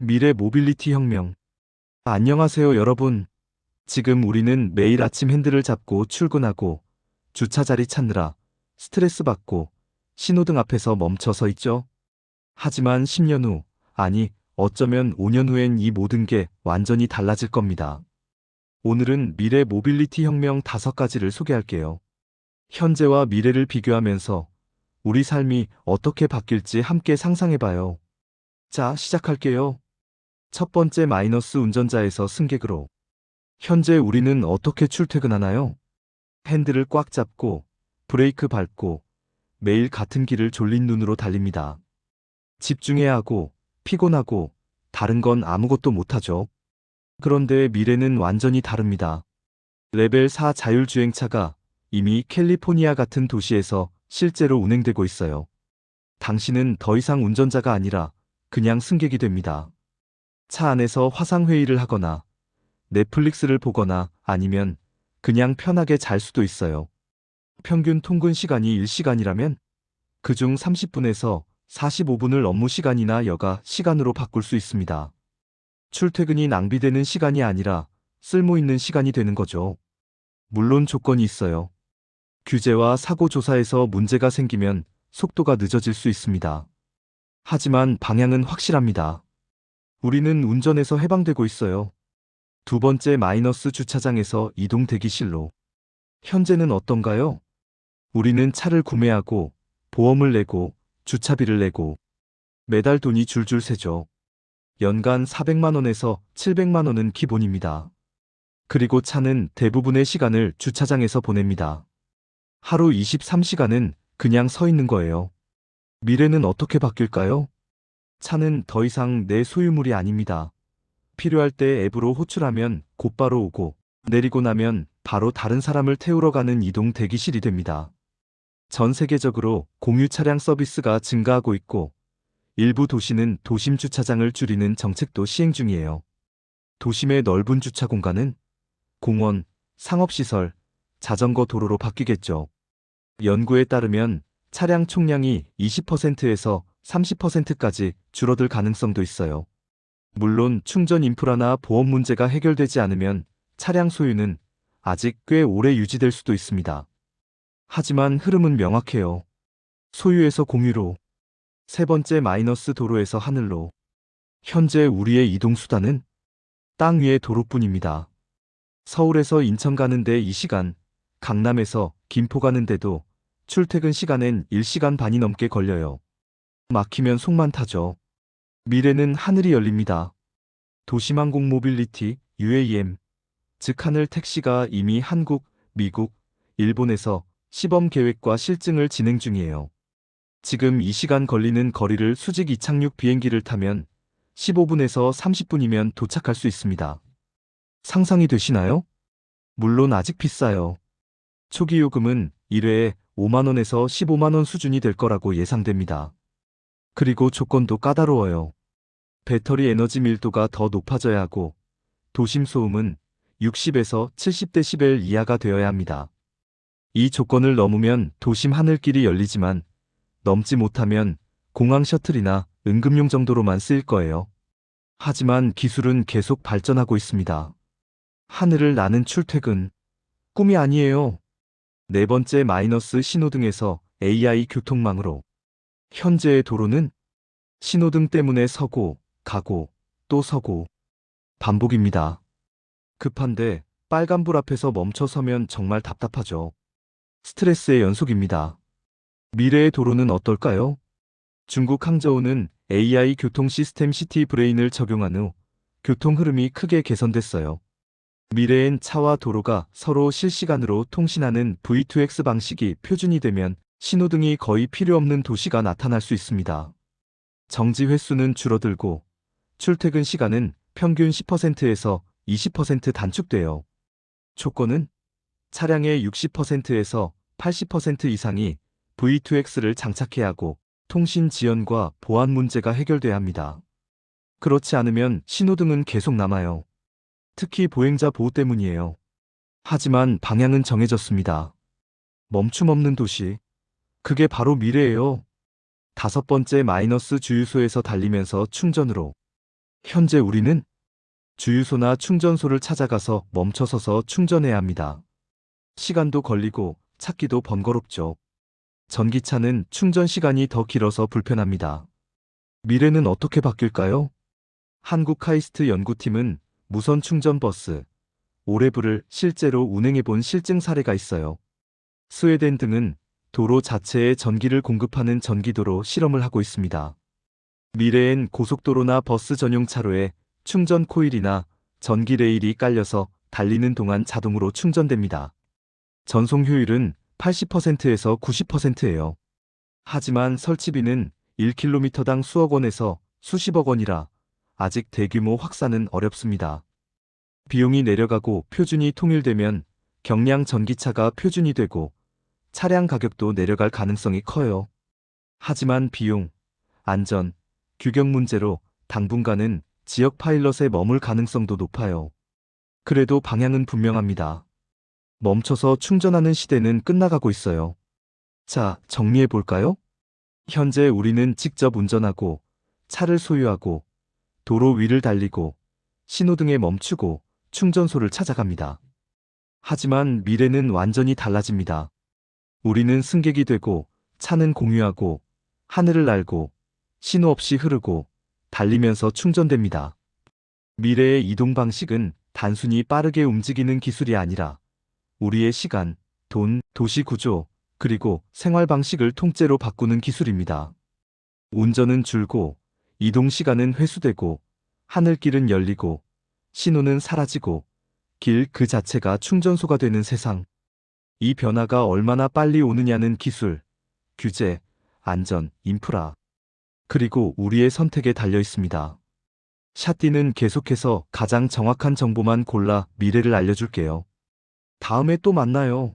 미래 모빌리티 혁명. 안녕하세요, 여러분. 지금 우리는 매일 아침 핸들을 잡고 출근하고 주차 자리 찾느라 스트레스 받고 신호등 앞에서 멈춰 서 있죠. 하지만 10년 후, 아니, 어쩌면 5년 후엔 이 모든 게 완전히 달라질 겁니다. 오늘은 미래 모빌리티 혁명 다섯 가지를 소개할게요. 현재와 미래를 비교하면서 우리 삶이 어떻게 바뀔지 함께 상상해봐요. 자, 시작할게요. 첫 번째 마이너스 운전자에서 승객으로. 현재 우리는 어떻게 출퇴근하나요? 핸들을 꽉 잡고, 브레이크 밟고, 매일 같은 길을 졸린 눈으로 달립니다. 집중해야 하고, 피곤하고, 다른 건 아무것도 못하죠. 그런데 미래는 완전히 다릅니다. 레벨 4 자율주행차가 이미 캘리포니아 같은 도시에서 실제로 운행되고 있어요. 당신은 더 이상 운전자가 아니라 그냥 승객이 됩니다. 차 안에서 화상회의를 하거나 넷플릭스를 보거나 아니면 그냥 편하게 잘 수도 있어요. 평균 통근 시간이 1시간이라면 그중 30분에서 45분을 업무 시간이나 여가 시간으로 바꿀 수 있습니다. 출퇴근이 낭비되는 시간이 아니라 쓸모 있는 시간이 되는 거죠. 물론 조건이 있어요. 규제와 사고 조사에서 문제가 생기면 속도가 늦어질 수 있습니다. 하지만 방향은 확실합니다. 우리는 운전에서 해방되고 있어요. 두 번째 마이너스 주차장에서 이동 대기실로. 현재는 어떤가요? 우리는 차를 구매하고 보험을 내고 주차비를 내고 매달 돈이 줄줄 새죠. 연간 400만 원에서 700만 원은 기본입니다. 그리고 차는 대부분의 시간을 주차장에서 보냅니다. 하루 23시간은 그냥 서 있는 거예요. 미래는 어떻게 바뀔까요? 차는 더 이상 내 소유물이 아닙니다. 필요할 때 앱으로 호출하면 곧바로 오고 내리고 나면 바로 다른 사람을 태우러 가는 이동 대기실이 됩니다. 전 세계적으로 공유 차량 서비스가 증가하고 있고 일부 도시는 도심 주차장을 줄이는 정책도 시행 중이에요. 도심의 넓은 주차 공간은 공원, 상업시설, 자전거 도로로 바뀌겠죠. 연구에 따르면 차량 총량이 20%에서 30%까지 줄어들 가능성도 있어요. 물론 충전 인프라나 보험 문제가 해결되지 않으면 차량 소유는 아직 꽤 오래 유지될 수도 있습니다. 하지만 흐름은 명확해요. 소유에서 공유로. 세 번째 마이너스 도로에서 하늘로. 현재 우리의 이동수단은 땅 위의 도로뿐입니다. 서울에서 인천 가는데 2시간, 강남에서 김포 가는데도 출퇴근 시간엔 1시간 반이 넘게 걸려요. 막히면 속만 타죠. 미래는 하늘이 열립니다. 도시망공 모빌리티, UAM, 즉 하늘 택시가 이미 한국, 미국, 일본에서 시범 계획과 실증을 진행 중이에요. 지금 이 시간 걸리는 거리를 수직 이착륙 비행기를 타면 15분에서 30분이면 도착할 수 있습니다. 상상이 되시나요? 물론 아직 비싸요. 초기 요금은 1회에 5만원에서 15만원 수준이 될 거라고 예상됩니다. 그리고 조건도 까다로워요. 배터리 에너지 밀도가 더 높아져야 하고 도심 소음은 60에서 70데시벨 이하가 되어야 합니다. 이 조건을 넘으면 도심 하늘길이 열리지만 넘지 못하면 공항 셔틀이나 응급용 정도로만 쓰일 거예요. 하지만 기술은 계속 발전하고 있습니다. 하늘을 나는 출퇴근. 꿈이 아니에요. 네 번째 마이너스 신호등에서 AI 교통망으로. 현재의 도로는 신호등 때문에 서고, 가고, 또 서고. 반복입니다. 급한데 빨간불 앞에서 멈춰 서면 정말 답답하죠. 스트레스의 연속입니다. 미래의 도로는 어떨까요? 중국 항저우는 AI 교통 시스템 시티 브레인을 적용한 후 교통 흐름이 크게 개선됐어요. 미래엔 차와 도로가 서로 실시간으로 통신하는 V2X 방식이 표준이 되면 신호등이 거의 필요 없는 도시가 나타날 수 있습니다. 정지 횟수는 줄어들고 출퇴근 시간은 평균 10%에서 20% 단축돼요. 조건은 차량의 60%에서 80% 이상이 V2X를 장착해야 하고 통신 지연과 보안 문제가 해결돼야 합니다. 그렇지 않으면 신호등은 계속 남아요. 특히 보행자 보호 때문이에요. 하지만 방향은 정해졌습니다. 멈춤 없는 도시. 그게 바로 미래예요. 다섯 번째 마이너스 주유소에서 달리면서 충전으로. 현재 우리는 주유소나 충전소를 찾아가서 멈춰서서 충전해야 합니다. 시간도 걸리고 찾기도 번거롭죠. 전기차는 충전 시간이 더 길어서 불편합니다. 미래는 어떻게 바뀔까요? 한국 카이스트 연구팀은 무선 충전 버스, 오레브를 실제로 운행해 본 실증 사례가 있어요. 스웨덴 등은 도로 자체에 전기를 공급하는 전기도로 실험을 하고 있습니다. 미래엔 고속도로나 버스 전용 차로에 충전 코일이나 전기 레일이 깔려서 달리는 동안 자동으로 충전됩니다. 전송 효율은 80%에서 90%예요. 하지만 설치비는 1km당 수억 원에서 수십억 원이라 아직 대규모 확산은 어렵습니다. 비용이 내려가고 표준이 통일되면 경량 전기차가 표준이 되고 차량 가격도 내려갈 가능성이 커요. 하지만 비용, 안전, 규격 문제로 당분간은 지역 파일럿에 머물 가능성도 높아요. 그래도 방향은 분명합니다. 멈춰서 충전하는 시대는 끝나가고 있어요. 자, 정리해 볼까요? 현재 우리는 직접 운전하고 차를 소유하고 도로 위를 달리고 신호등에 멈추고 충전소를 찾아갑니다. 하지만 미래는 완전히 달라집니다. 우리는 승객이 되고 차는 공유하고 하늘을 날고 신호 없이 흐르고 달리면서 충전됩니다. 미래의 이동 방식은 단순히 빠르게 움직이는 기술이 아니라 우리의 시간, 돈, 도시 구조, 그리고 생활 방식을 통째로 바꾸는 기술입니다. 운전은 줄고, 이동 시간은 회수되고, 하늘길은 열리고, 신호는 사라지고, 길 그 자체가 충전소가 되는 세상. 이 변화가 얼마나 빨리 오느냐는 기술, 규제, 안전, 인프라, 그리고 우리의 선택에 달려 있습니다. 샤띠는 계속해서 가장 정확한 정보만 골라 미래를 알려줄게요. 다음에 또 만나요.